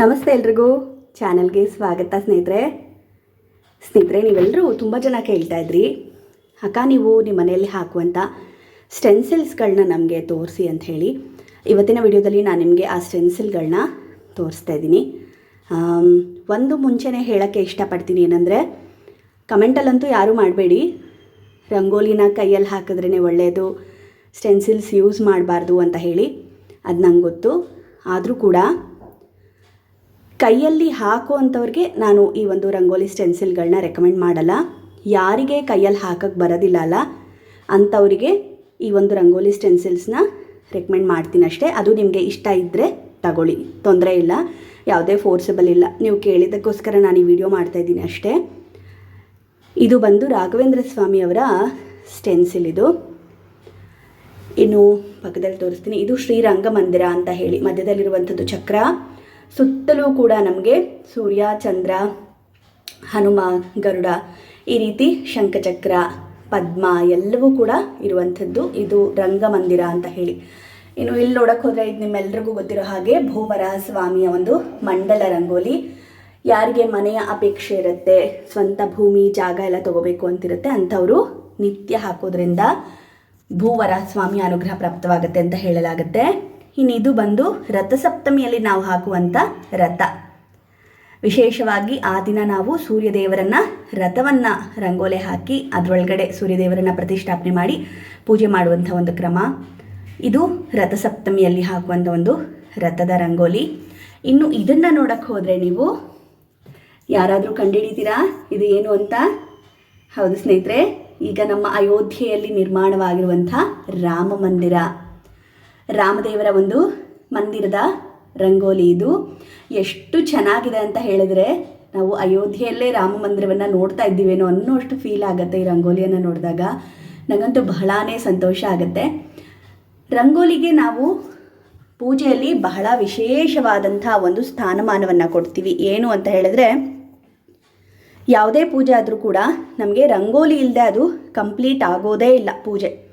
ನಮಸ್ತೆ ಎಲ್ರಿಗೂ. ಚಾನಲ್ಗೆ ಸ್ವಾಗತ ಸ್ನೇಹಿತರೆ. ಸ್ನೇಹಿತರೆ ನೀವೆಲ್ಲರೂ ತುಂಬ ಜನ ಕೇಳ್ತಾ ಇದ್ರಿ. ಅಕ್ಕ, ನೀವು ನಿಮ್ಮ ಮನೆಯಲ್ಲಿ ಹಾಕುವಂಥ ಸ್ಟೆನ್ಸಿಲ್ಸ್ಗಳನ್ನ ನಮಗೆ ತೋರಿಸಿ ಅಂತ ಹೇಳಿ. ಇವತ್ತಿನ ವಿಡಿಯೋದಲ್ಲಿ ನಾನು ನಿಮಗೆ ಆ ಸ್ಟೆನ್ಸಿಲ್ಗಳನ್ನ ತೋರಿಸ್ತಾ ಇದ್ದೀನಿ. ಒಂದು ಮುಂಚೆನೇ ಹೇಳೋಕ್ಕೆ ಇಷ್ಟಪಡ್ತೀನಿ ಏನಂದರೆ, ಕಮೆಂಟಲ್ಲಂತೂ ಯಾರೂ ಮಾಡಬೇಡಿ. ರಂಗೋಲಿನ ಕೈಯಲ್ಲಿ ಹಾಕಿದ್ರೇ ಒಳ್ಳೆಯದು ಸ್ಟೆನ್ಸಿಲ್ಸ್ ಯೂಸ್ ಮಾಡಬಾರ್ದು ಅಂತ ಹೇಳಿ. ಅದು ನಂಗೆ ಗೊತ್ತು ಆದರೂ ಕೂಡ ಕೈಯಲ್ಲಿ ಹಾಕುವಂಥವ್ರಿಗೆ ನಾನು ಈ ಒಂದು ರಂಗೋಲಿ ಸ್ಟೆನ್ಸಿಲ್ಗಳನ್ನ ರೆಕಮೆಂಡ್ ಮಾಡಲ್ಲ. ಯಾರಿಗೆ ಕೈಯಲ್ಲಿ ಹಾಕಕ್ಕೆ ಬರೋದಿಲ್ಲ ಅಲ್ಲ, ಅಂಥವರಿಗೆ ಈ ಒಂದು ರಂಗೋಲಿ ಸ್ಟೆನ್ಸಿಲ್ಸ್ನ ರೆಕಮೆಂಡ್ ಮಾಡ್ತೀನಿ ಅಷ್ಟೇ. ಅದು ನಿಮಗೆ ಇಷ್ಟ ಇದ್ದರೆ ತಗೊಳ್ಳಿ. ತೊಂದರೆ ಇಲ್ಲ, ಯಾವುದೇ ಫೋರ್ಸಬಲ್ ಇಲ್ಲ. ನೀವು ಕೇಳಿದ್ದಕ್ಕೋಸ್ಕರ ನಾನು ಈ ವಿಡಿಯೋ ಮಾಡ್ತಾಯಿದ್ದೀನಿ ಅಷ್ಟೇ. ಇದು ಬಂದು ರಾಘವೇಂದ್ರ ಸ್ವಾಮಿಯವರ ಸ್ಟೆನ್ಸಿಲ್ ಇದು. ಇನ್ನು ಪಕ್ಕದಲ್ಲಿ ತೋರಿಸ್ತೀನಿ. ಇದು ಶ್ರೀರಂಗ ಮಂದಿರ ಅಂತ ಹೇಳಿ ಮಧ್ಯದಲ್ಲಿರುವಂಥದ್ದು ಚಕ್ರ. ಸುತ್ತಲೂ ಕೂಡ ನಮಗೆ ಸೂರ್ಯ, ಚಂದ್ರ, ಹನುಮ, ಗರುಡ ಈ ರೀತಿ ಶಂಖಚಕ್ರ, ಪದ್ಮ ಎಲ್ಲವೂ ಕೂಡ ಇರುವಂಥದ್ದು. ಇದು ರಂಗಮಂದಿರ ಅಂತ ಹೇಳಿ. ಇನ್ನು ಇಲ್ಲಿ ನೋಡಕ್ಕೆ ಹೋದರೆ ಇದು ನಿಮ್ಮೆಲ್ರಿಗೂ ಗೊತ್ತಿರೋ ಹಾಗೆ ಭೂವರ ಸ್ವಾಮಿಯ ಒಂದು ಮಂಡಲ ರಂಗೋಲಿ. ಯಾರಿಗೆ ಮನೆಯ ಅಪೇಕ್ಷೆ ಇರುತ್ತೆ, ಸ್ವಂತ ಭೂಮಿ, ಜಾಗ ಎಲ್ಲ ತಗೋಬೇಕು ಅಂತಿರುತ್ತೆ ಅಂಥವರು ನಿತ್ಯ ಹಾಕೋದ್ರಿಂದ ಭೂವರ ಸ್ವಾಮಿ ಅನುಗ್ರಹ ಪ್ರಾಪ್ತವಾಗುತ್ತೆ ಅಂತ ಹೇಳಲಾಗುತ್ತೆ. ಇನ್ನು ಇದು ಬಂದು ರಥಸಪ್ತಮಿಯಲ್ಲಿ ನಾವು ಹಾಕುವಂಥ ರಥ. ವಿಶೇಷವಾಗಿ ಆ ದಿನ ನಾವು ಸೂರ್ಯದೇವರನ್ನ ರಥವನ್ನು ರಂಗೋಲೆ ಹಾಕಿ ಅದರೊಳಗಡೆ ಸೂರ್ಯದೇವರನ್ನ ಪ್ರತಿಷ್ಠಾಪನೆ ಮಾಡಿ ಪೂಜೆ ಮಾಡುವಂಥ ಒಂದು ಕ್ರಮ. ಇದು ರಥಸಪ್ತಮಿಯಲ್ಲಿ ಹಾಕುವಂಥ ಒಂದು ರಥದ ರಂಗೋಲಿ. ಇನ್ನು ಇದನ್ನು ನೋಡಕ್ಕೆ ಹೋದರೆ ನೀವು ಯಾರಾದರೂ ಕಂಡುಹಿಡಿತೀರಾ ಇದು ಏನು ಅಂತ? ಹೌದು ಸ್ನೇಹಿತರೆ, ಈಗ ನಮ್ಮ ಅಯೋಧ್ಯೆಯಲ್ಲಿ ನಿರ್ಮಾಣವಾಗಿರುವಂಥ ರಾಮ ಮಂದಿರ. ರಾಮದೇವರ ಒಂದು ಮಂದಿರದ ರಂಗೋಲಿ ಇದು. ಎಷ್ಟು ಚೆನ್ನಾಗಿದೆ ಅಂತ ಹೇಳಿದ್ರೆ ನಾವು ಅಯೋಧ್ಯೆಯಲ್ಲೇ ರಾಮ ಮಂದಿರವನ್ನು ನೋಡ್ತಾ ಇದ್ದೀವೇನೋ ಅನ್ನೋಷ್ಟು ಫೀಲ್ ಆಗುತ್ತೆ ಈ ರಂಗೋಲಿಯನ್ನು ನೋಡಿದಾಗ. ನನಗಂತೂ ಬಹಳಾನೇ ಸಂತೋಷ ಆಗುತ್ತೆ. ರಂಗೋಲಿಗೆ ನಾವು ಪೂಜೆಯಲ್ಲಿ ಬಹಳ ವಿಶೇಷವಾದಂಥ ಒಂದು ಸ್ಥಾನಮಾನವನ್ನು ಕೊಡ್ತೀವಿ. ಏನು ಅಂತ ಹೇಳಿದ್ರೆ ಯಾವುದೇ ಪೂಜೆ ಆದರೂ ಕೂಡ ನಮಗೆ ರಂಗೋಲಿ ಇಲ್ಲದೆ ಅದು ಕಂಪ್ಲೀಟ್ ಆಗೋದೇ ಇಲ್ಲ ಪೂಜೆ.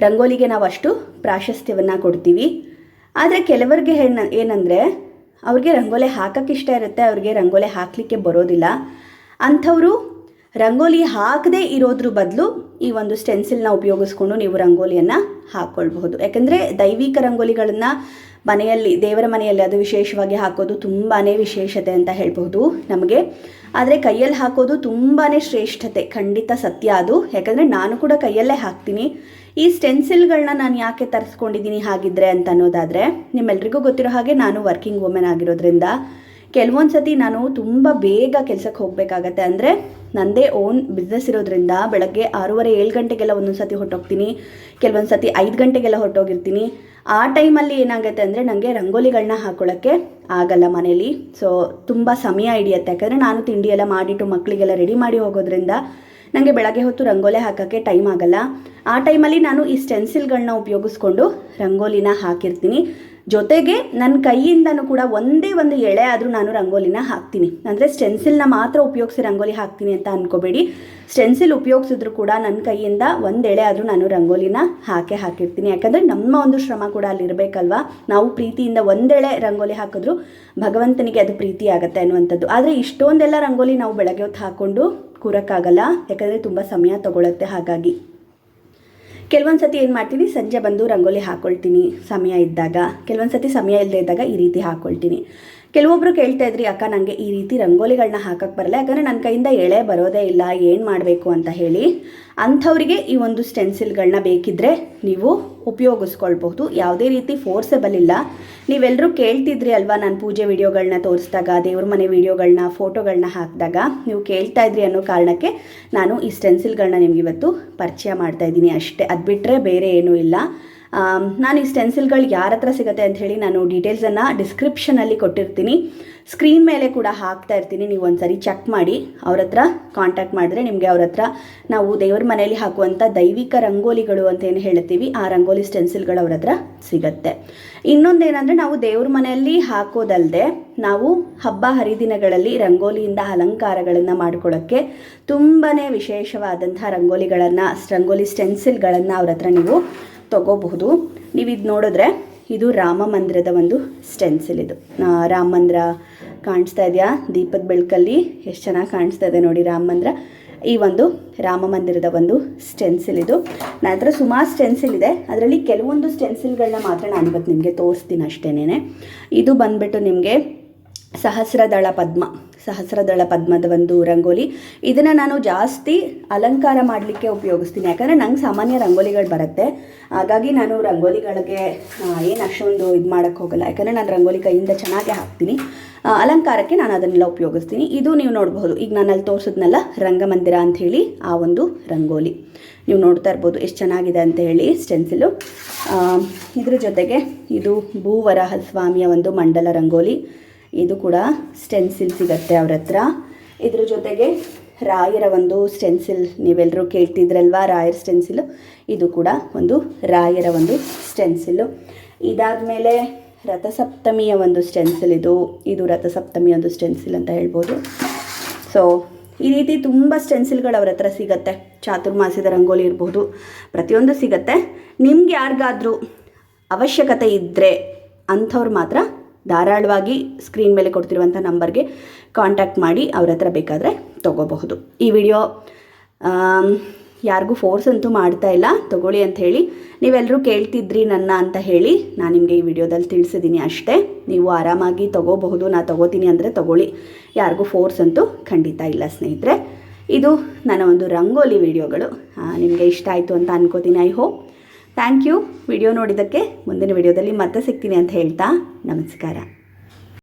ರಂಗೋಲಿಗೆ ನಾವು ಅಷ್ಟು ಪ್ರಾಶಸ್ತ್ಯವನ್ನು ಕೊಡ್ತೀವಿ. ಆದರೆ ಕೆಲವರಿಗೆ ಹೆಣ್ಣು ಏನಂದರೆ ಅವ್ರಿಗೆ ರಂಗೋಲಿ ಹಾಕಕ್ಕೆ ಇಷ್ಟ ಇರುತ್ತೆ, ಅವ್ರಿಗೆ ರಂಗೋಲಿ ಹಾಕಲಿಕ್ಕೆ ಬರೋದಿಲ್ಲ. ಅಂಥವರು ರಂಗೋಲಿ ಹಾಕದೇ ಇರೋದ್ರ ಬದಲು ಈ ಒಂದು ಸ್ಟೆನ್ಸಿಲ್ನ ಉಪಯೋಗಿಸ್ಕೊಂಡು ನೀವು ರಂಗೋಲಿಯನ್ನು ಹಾಕ್ಕೊಳ್ಬಹುದು ಯಾಕಂದರೆ ದೈವಿಕ ರಂಗೋಲಿಗಳನ್ನು ಮನೆಯಲ್ಲಿ, ದೇವರ ಮನೆಯಲ್ಲಿ ಅದು ವಿಶೇಷವಾಗಿ ಹಾಕೋದು ತುಂಬಾ ವಿಶೇಷತೆ ಅಂತ ಹೇಳ್ಬೋದು ನಮಗೆ. ಆದರೆ ಕೈಯಲ್ಲಿ ಹಾಕೋದು ತುಂಬಾ ಶ್ರೇಷ್ಠತೆ, ಖಂಡಿತ ಸತ್ಯ ಅದು. ಯಾಕಂದರೆ ನಾನು ಕೂಡ ಕೈಯಲ್ಲೇ ಹಾಕ್ತೀನಿ. ಈ ಸ್ಟೆನ್ಸಿಲ್ಗಳನ್ನ ನಾನು ಯಾಕೆ ತರಿಸ್ಕೊಂಡಿದ್ದೀನಿ ಹಾಗಿದ್ರೆ ಅಂತ ಅನ್ನೋದಾದರೆ ನಿಮ್ಮೆಲ್ರಿಗೂ ಗೊತ್ತಿರೋ ಹಾಗೆ ನಾನು ವರ್ಕಿಂಗ್ ವುಮೆನ್ ಆಗಿರೋದ್ರಿಂದ ಕೆಲವೊಂದು ಸತಿ ನಾನು ತುಂಬ ಬೇಗ ಕೆಲಸಕ್ಕೆ ಹೋಗಬೇಕಾಗತ್ತೆ. ಅಂದರೆ ನನ್ನದೇ ಓನ್ ಬಿಸ್ನೆಸ್ ಇರೋದ್ರಿಂದ ಬೆಳಗ್ಗೆ ಆರೂವರೆ, ಏಳು ಗಂಟೆಗೆಲ್ಲ ಒಂದೊಂದು ಸತಿ ಹೊರಟೋಗ್ತೀನಿ. ಕೆಲವೊಂದು ಸತಿ ಐದು ಗಂಟೆಗೆಲ್ಲ ಹೊರಟೋಗಿರ್ತೀನಿ. ಆ ಟೈಮಲ್ಲಿ ಏನಾಗುತ್ತೆ ಅಂದರೆ ನನಗೆ ರಂಗೋಲಿಗಳನ್ನ ಹಾಕೊಳ್ಳೋಕ್ಕೆ ಆಗಲ್ಲ ಮನೇಲಿ. ಸೊ ತುಂಬ ಸಮಯ ಹಿಡಿಯುತ್ತೆ. ಯಾಕಂದರೆ ನಾನು ತಿಂಡಿ ಎಲ್ಲ ಮಾಡಿಟ್ಟು ಮಕ್ಕಳಿಗೆಲ್ಲ ರೆಡಿ ಮಾಡಿ ಹೋಗೋದ್ರಿಂದ ನನಗೆ ಬೆಳಗ್ಗೆ ಹೊತ್ತು ರಂಗೋಲಿ ಹಾಕೋಕ್ಕೆ ಟೈಮ್ ಆಗಲ್ಲ. ಆ ಟೈಮಲ್ಲಿ ನಾನು ಈ ಸ್ಟೆನ್ಸಿಲ್ಗಳನ್ನ ಉಪಯೋಗಿಸ್ಕೊಂಡು ರಂಗೋಲಿನ ಹಾಕಿರ್ತೀನಿ. ಜೊತೆಗೆ ನನ್ನ ಕೈಯಿಂದನೂ ಕೂಡ ಒಂದೇ ಒಂದು ಎಳೆ ಆದರೂ ನಾನು ರಂಗೋಲಿನ ಹಾಕ್ತೀನಿ. ಅಂದರೆ ಸ್ಟೆನ್ಸಿಲ್ನ ಮಾತ್ರ ಉಪಯೋಗಿಸಿ ರಂಗೋಲಿ ಹಾಕ್ತೀನಿ ಅಂತ ಅನ್ಕೋಬೇಡಿ. ಸ್ಟೆನ್ಸಿಲ್ ಉಪಯೋಗಿಸಿದ್ರು ಕೂಡ ನನ್ನ ಕೈಯಿಂದ ಒಂದು ಎಳೆ ಆದರೂ ನಾನು ರಂಗೋಲಿನ ಹಾಕೇ ಹಾಕಿರ್ತೀನಿ. ಯಾಕಂದರೆ ನಮ್ಮ ಒಂದು ಶ್ರಮ ಕೂಡ ಅಲ್ಲಿ ಇರಬೇಕಲ್ವಾ? ನಾವು ಪ್ರೀತಿಯಿಂದ ಒಂದೆಳೆ ರಂಗೋಲಿ ಹಾಕಿದ್ರು ಭಗವಂತನಿಗೆ ಅದು ಪ್ರೀತಿ ಆಗುತ್ತೆ ಅನ್ನುವಂಥದ್ದು. ಆದರೆ ಇಷ್ಟೊಂದೆಲ್ಲ ರಂಗೋಲಿ ನಾವು ಬೆಳಗ್ಗೆ ಹೊತ್ತು ಹಾಕ್ಕೊಂಡು ಕೂರಕ್ಕಾಗಲ್ಲ. ಯಾಕಂದರೆ ತುಂಬ ಸಮಯ ತಗೊಳ್ಳುತ್ತೆ ಹಾಗಾಗಿ ಕೆಲವೊಂದು ಸತಿ ಏನು ಮಾಡ್ತೀನಿ, ಸಂಜೆ ಬಂದು ರಂಗೋಲಿ ಹಾಕ್ಕೊಳ್ತೀನಿ ಸಮಯ ಇದ್ದಾಗ. ಕೆಲವೊಂದು ಸತಿ ಸಮಯ ಇಲ್ಲದೆ ಇದ್ದಾಗ ಈ ರೀತಿ ಹಾಕ್ಕೊಳ್ತೀನಿ ಕೆಲವೊಬ್ಬರು ಕೇಳ್ತಾ ಇದ್ರಿ, ಅಕ್ಕ ನನಗೆ ಈ ರೀತಿ ರಂಗೋಲಿಗಳನ್ನ ಹಾಕಕ್ಕೆ ಬರಲ್ಲ. ಯಾಕಂದರೆ ನನ್ನ ಕೈಯಿಂದ ಎಳೆ ಬರೋದೇ ಇಲ್ಲ, ಏನು ಮಾಡಬೇಕು? ಅಂತ ಹೇಳಿ ಅಂಥವ್ರಿಗೆ ಈ ಒಂದು ಸ್ಟೆನ್ಸಿಲ್ಗಳನ್ನ ಬೇಕಿದ್ದರೆ ನೀವು ಉಪಯೋಗಿಸ್ಕೊಳ್ಬಹುದು. ಯಾವುದೇ ರೀತಿ ಫೋರ್ಸೆಬಲ್ ಇಲ್ಲ. ನೀವೆಲ್ಲರೂ ಕೇಳ್ತಿದ್ರಿ ಅಲ್ವಾ ನಾನು ಪೂಜೆ ವಿಡಿಯೋಗಳನ್ನ ತೋರಿಸಿದಾಗ, ದೇವ್ರ ಮನೆ ವಿಡಿಯೋಗಳನ್ನ ಫೋಟೋಗಳನ್ನ ಹಾಕಿದಾಗ? ನೀವು ಕೇಳ್ತಾ ಇದ್ರಿ ಅನ್ನೋ ಕಾರಣಕ್ಕೆ ನಾನು ಈ ಸ್ಟೆನ್ಸಿಲ್ಗಳನ್ನ ನಿಮ್ಗೆ ಇವತ್ತು ಪರಿಚಯ ಮಾಡ್ತಾ ಇದ್ದೀನಿ. ಅಷ್ಟೇ ಅದು ಬಿಟ್ಟರೆ ಬೇರೆ ಏನೂ ಇಲ್ಲ. ನಾನು ಈ ಸ್ಟೆನ್ಸಿಲ್ಗಳು ಯಾರ ಹತ್ರ ಸಿಗುತ್ತೆ ಅಂತ ಹೇಳಿ ನಾನು ಡೀಟೇಲ್ಸನ್ನು ಡಿಸ್ಕ್ರಿಪ್ಷನಲ್ಲಿ ಕೊಟ್ಟಿರ್ತೀನಿ. ಸ್ಕ್ರೀನ್ ಮೇಲೆ ಕೂಡ ಹಾಕ್ತಾ ಇರ್ತೀನಿ, ನೀವು ಒಂದ್ಸರಿ ಚೆಕ್ ಮಾಡಿ. ಅವ್ರ ಹತ್ರ ಕಾಂಟ್ಯಾಕ್ಟ್ ಮಾಡಿದ್ರೆ ನಿಮಗೆ ಅವ್ರ ಹತ್ರ ನಾವು ದೇವ್ರ ಮನೆಯಲ್ಲಿ ಹಾಕುವಂಥ ದೈವಿಕ ರಂಗೋಲಿಗಳು ಅಂತ ಏನು ಹೇಳ್ತೀವಿ, ಆ ರಂಗೋಲಿ ಸ್ಟೆನ್ಸಿಲ್ಗಳು ಅವ್ರ ಹತ್ರ ಸಿಗುತ್ತೆ. ಇನ್ನೊಂದೇನೆಂದರೆ ನಾವು ದೇವ್ರ ಮನೆಯಲ್ಲಿ ಹಾಕೋದಲ್ಲದೆ ನಾವು ಹಬ್ಬ ಹರಿದಿನಗಳಲ್ಲಿ ರಂಗೋಲಿಯಿಂದ ಅಲಂಕಾರಗಳನ್ನು ಮಾಡ್ಕೊಳ್ಳೋಕ್ಕೆ ತುಂಬಾ ವಿಶೇಷವಾದಂಥ ರಂಗೋಲಿಗಳನ್ನು, ರಂಗೋಲಿ ಸ್ಟೆನ್ಸಿಲ್ಗಳನ್ನು ಅವ್ರ ಹತ್ರ ನೀವು ತಗೋಬಹುದು. ನೀವು ಇದು ನೋಡಿದ್ರೆ ಇದು ರಾಮ ಮಂದಿರದ ಒಂದು ಸ್ಟೆನ್ಸಿಲ್ ಇದು. ರಾಮ ಮಂದಿರ ಕಾಣಿಸ್ತಾ ಇದೆಯಾ? ದೀಪದ ಬೆಳಕಲ್ಲಿ ಎಷ್ಟು ಚೆನ್ನಾಗಿ ಕಾಣಿಸ್ತಾ ಇದೆ ನೋಡಿ ರಾಮ ಮಂದಿರ. ಈ ಒಂದು ರಾಮ ಮಂದಿರದ ಒಂದು ಸ್ಟೆನ್ಸಿಲ್ ಇದು. ನನ್ನ ಹತ್ರ ಸುಮಾರು ಸ್ಟೆನ್ಸಿಲ್ ಇದೆ. ಅದರಲ್ಲಿ ಕೆಲವೊಂದು ಸ್ಟೆನ್ಸಿಲ್ಗಳನ್ನ ಮಾತ್ರ ನಾನು ಇವತ್ತು ನಿಮಗೆ ತೋರಿಸ್ತೀನಿ ಅಷ್ಟೇನೆ ಇದು ಬಂದ್ಬಿಟ್ಟು ನಿಮಗೆ ಸಹಸ್ರದಳ ಪದ್ಮ. ಸಹಸ್ರದಳ ಪದ್ಮದ ಒಂದು ರಂಗೋಲಿ. ಇದನ್ನು ನಾನು ಜಾಸ್ತಿ ಅಲಂಕಾರ ಮಾಡಲಿಕ್ಕೆ ಉಪಯೋಗಿಸ್ತೀನಿ. ಯಾಕಂದರೆ ನಂಗೆ ಸಾಮಾನ್ಯ ರಂಗೋಲಿಗಳು ಬರುತ್ತೆ. ಹಾಗಾಗಿ ನಾನು ರಂಗೋಲಿಗಳಿಗೆ ಏನು ಅಷ್ಟೊಂದು ಇದು ಮಾಡೋಕ್ಕೆ ಹೋಗಲ್ಲ. ಯಾಕಂದರೆ ನಾನು ರಂಗೋಲಿ ಕೈಯಿಂದ ಚೆನ್ನಾಗಿ ಹಾಕ್ತೀನಿ. ಅಲಂಕಾರಕ್ಕೆ ನಾನು ಅದನ್ನೆಲ್ಲ ಉಪಯೋಗಿಸ್ತೀನಿ. ಇದು ನೀವು ನೋಡಬಹುದು. ಈಗ ನಾನು ಅಲ್ಲಿ ತೋರಿಸಿದ್ನಲ್ಲ, ರಂಗಮಂದಿರ ಅಂತ ಹೇಳಿ ಆ ಒಂದು ರಂಗೋಲಿ. ನೀವು ನೋಡ್ತಾ ಇರ್ಬೋದು ಎಷ್ಟು ಚೆನ್ನಾಗಿದೆ ಅಂತ ಹೇಳಿ ಸ್ಟೆನ್ಸಿಲು. ಇದ್ರ ಜೊತೆಗೆ ಇದು ಭೂವರಹ ಸ್ವಾಮಿಯ ಒಂದು ಮಂಡಲ ರಂಗೋಲಿ. ಇದು ಕೂಡ ಸ್ಟೆನ್ಸಿಲ್ ಸಿಗತ್ತೆ ಅವ್ರ ಹತ್ರ ಇದ್ರ ಜೊತೆಗೆ ರಾಯರ ಒಂದು ಸ್ಟೆನ್ಸಿಲ್ ನೀವೆಲ್ಲರೂ ಕೇಳ್ತಿದ್ರಲ್ವಾ? ರಾಯರ್ ಸ್ಟೆನ್ಸಿಲು ಇದು ಕೂಡ ಒಂದು ರಾಯರ ಒಂದು ಸ್ಟೆನ್ಸಿಲು ಇದಾದಮೇಲೆ ರಥಸಪ್ತಮಿಯ ಒಂದು ಸ್ಟೆನ್ಸಿಲ್ ಇದು. ಇದು ರಥಸಪ್ತಮಿಯ ಒಂದು ಸ್ಟೆನ್ಸಿಲ್ ಅಂತ ಹೇಳ್ಬೋದು. ಸೊ ಈ ರೀತಿ ತುಂಬ ಸ್ಟೆನ್ಸಿಲ್ಗಳು ಅವ್ರ ಹತ್ರ ಸಿಗತ್ತೆ. ಚಾತುರ್ಮಾಸ್ಯದ ರಂಗೋಲಿ ಇರ್ಬೋದು. ಪ್ರತಿಯೊಂದು ಸಿಗತ್ತೆ. ನಿಮ್ಗೆ ಯಾರಿಗಾದ್ರೂ ಅವಶ್ಯಕತೆ ಇದ್ದರೆ ಅಂಥವ್ರು ಮಾತ್ರ ಧಾರಾಳವಾಗಿ ಸ್ಕ್ರೀನ್ ಮೇಲೆ ಕೊಡ್ತಿರುವಂಥ ನಂಬರ್ಗೆ ಕಾಂಟ್ಯಾಕ್ಟ್ ಮಾಡಿ ಅವ್ರ ಹತ್ರ ಬೇಕಾದರೆ ತೊಗೋಬಹುದು. ಈ ವಿಡಿಯೋ ಯಾರಿಗೂ ಫೋರ್ಸ್ ಅಂತೂ ಮಾಡ್ತಾ ಇಲ್ಲ. ತಗೊಳ್ಳಿ ಅಂತ ಹೇಳಿ. ನೀವೆಲ್ಲರೂ ಕೇಳ್ತಿದ್ರಿ ನನ್ನ ಅಂತ ಹೇಳಿ ನಾನು ನಿಮಗೆ ಈ ವಿಡಿಯೋದಲ್ಲಿ ತಿಳಿಸಿದ್ದೀನಿ ಅಷ್ಟೇ. ನೀವು ಆರಾಮಾಗಿ ತೊಗೋಬಹುದು, ನಾ ತೊಗೋತೀನಿ ಅಂದರೆ ತೊಗೊಳ್ಳಿ. ಯಾರಿಗೂ ಫೋರ್ಸ್ ಅಂತೂ ಖಂಡಿತ ಇಲ್ಲ ಸ್ನೇಹಿತರೆ. ಇದು ನನ್ನ ಒಂದು ರಂಗೋಲಿ ವಿಡಿಯೋಗಳು ನಿಮಗೆ ಇಷ್ಟ ಆಯಿತು ಅಂತ ಅನ್ಕೋತೀನಿ I hope thank you video ನೋಡಿದ್ದಕ್ಕೆ ಮುಂದಿನ ವಿಡಿಯೋದಲ್ಲಿ ಮತ್ತೆ ಸಿಗ್ತೀನಿ ಅಂತ ಹೇಳ್ತಾ ನಮಸ್ಕಾರ.